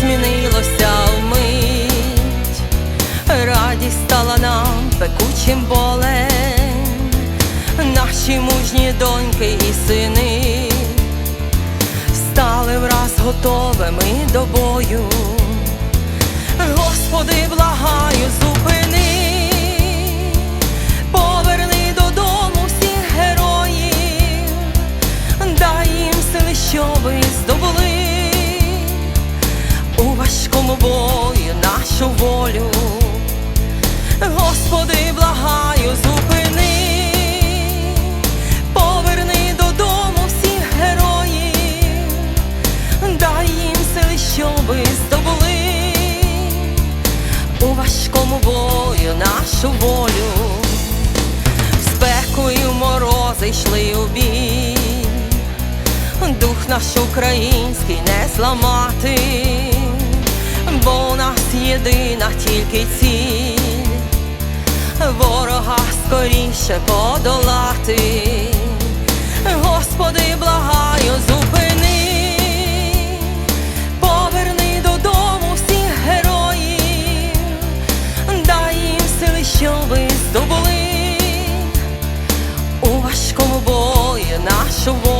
змінилося вмить, радість стала нам пекучим болем, наші мужні доньки і сини стали враз готовими до бою. Бою нашу волю. Господи, благаю, зупини, поверни додому всіх героїв, дай їм сили, щоби здобули у важкому бою нашу волю, в морози йшли у бій, дух наш український не зламати, бо у нас єдина тільки ціль ворога скоріше подолати. Господи, благаю, зупини, поверни додому всіх героїв, дай їм сили, щоби здобули у важкому бою нашу волю.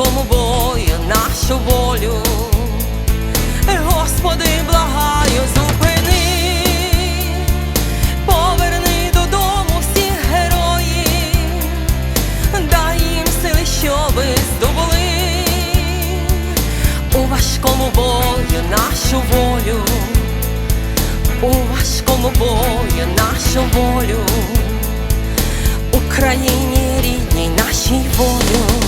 У бою нашу волю. Господи, благаю, зупини, поверни додому всіх героїв, дай їм сили, щоби здобули. У важкому бою нашу волю, у важкому бою нашу волю, Україні рідній нашій волю.